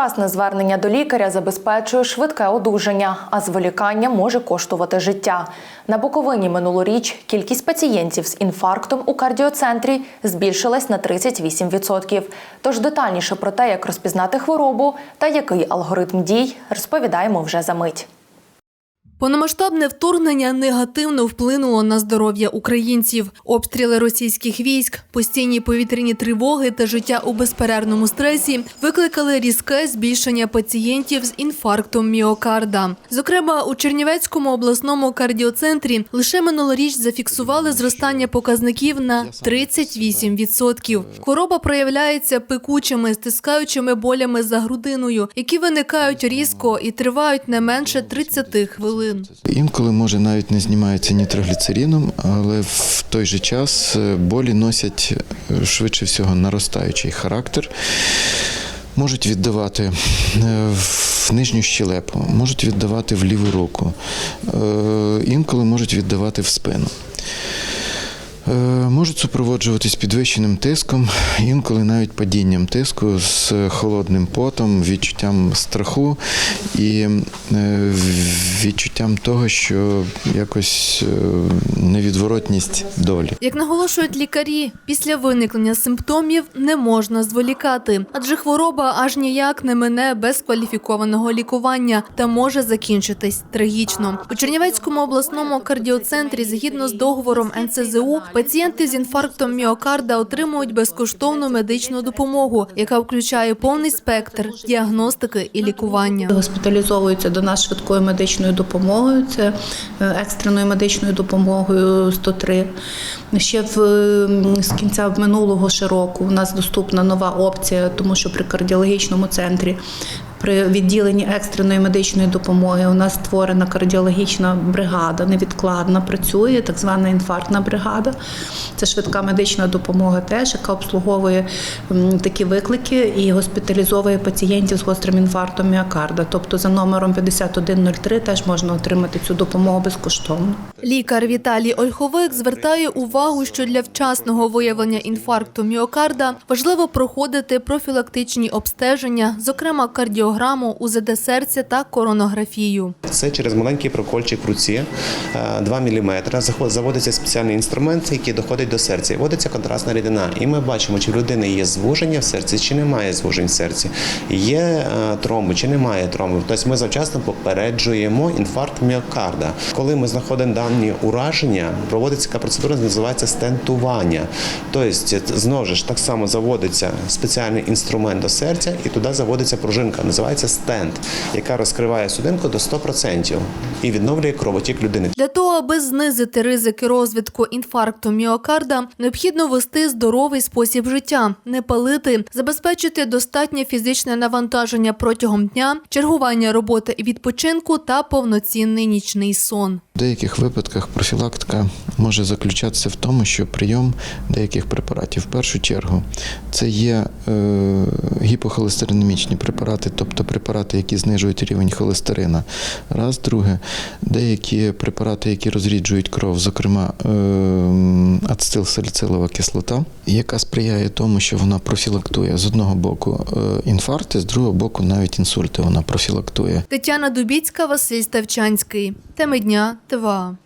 Вчасне звернення до лікаря забезпечує швидке одужання, а зволікання може коштувати життя. На Буковині минулоріч кількість пацієнтів з інфарктом у кардіоцентрі збільшилась на 38%. Тож детальніше про те, як розпізнати хворобу та який алгоритм дій, розповідаємо вже за мить. Повномасштабне вторгнення негативно вплинуло на здоров'я українців. Обстріли російських військ, постійні повітряні тривоги та життя у безперервному стресі викликали різке збільшення пацієнтів з інфарктом міокарда. Зокрема, у Чернівецькому обласному кардіоцентрі лише минулоріч зафіксували зростання показників на 38%. Хвороба проявляється пекучими, стискаючими болями за грудиною, які виникають різко і тривають не менше 30 хвилин. Інколи може навіть не знімається нітрогліцеріном, але в той же час е, болі носять е, швидше всього наростаючий характер. Можуть віддавати е, в нижню щелепу, можуть віддавати в ліву руку, інколи можуть віддавати в спину. Е, Можуть супроводжуватись підвищеним тиском, інколи навіть падінням тиску з холодним потом, відчуттям страху і е, відчуттям того, що якось е, невідворотність долі. Як наголошують лікарі, після виникнення симптомів не можна зволікати, адже хвороба аж ніяк не мине без кваліфікованого лікування та може закінчитись трагічно. У Чернівецькому обласному кардіоцентрі, згідно з договором НСЗУ, пацієнти з інфарктом міокарда отримують безкоштовну медичну допомогу, яка включає повний спектр діагностики і лікування. Госпіталізовуються до нас швидкою медичною допомогою, це е, екстреною медичною допомогою 103. Ще в, з кінця минулого року у нас доступна нова опція, тому що при кардіологічному центрі. При відділенні екстреної медичної допомоги у нас створена кардіологічна бригада, невідкладна працює, так звана інфарктна бригада. Це швидка медична допомога теж, яка обслуговує такі виклики і госпіталізовує пацієнтів з гострим інфарктом міокарда. Тобто за номером 5103 теж можна отримати цю допомогу безкоштовно. Лікар Віталій Ольховик звертає увагу, що для вчасного виявлення інфаркту міокарда важливо проходити профілактичні обстеження, зокрема кардіограму, УЗД серця та коронографію. Це через маленький прокольчик в руці, е, 2 мм, заводиться спеціальний інструмент, який доходить до серця. Вводиться контрастна рідина. І ми бачимо, чи в людини є звуження в серці, чи немає звужень в серці. Є е, тромби, чи немає тромбів. Тобто ми завчасно попереджуємо інфаркт міокарда. Коли ми знаходимо дані ураження, проводиться така процедура, називається стентування. Тобто, знову ж так само заводиться спеціальний інструмент до серця, і туди заводиться пружинка, називається стенд, яка розкриває судинку до 100% і відновлює кровотік людини. Для того, аби знизити ризики розвитку інфаркту міокарда, необхідно вести здоровий спосіб життя, не палити, забезпечити достатнє фізичне навантаження протягом дня, чергування роботи і відпочинку та повноцінний нічний сон. В деяких випадках профілактика може заключатися в тому, що прийом деяких препаратів, в першу чергу, це є е, гіпохолестеринемічні препарати, тобто препарати, які знижують рівень холестерина. Раз, друге, деякі препарати, які розріджують кров, зокрема е, ацетилсаліцилова кислота, яка сприяє тому, що вона профілактує з одного боку е, інфаркти, з другого боку навіть інсульти вона профілактує. Тетяна Дубіцька, Василь Ставчанський. Теми дня ТВА.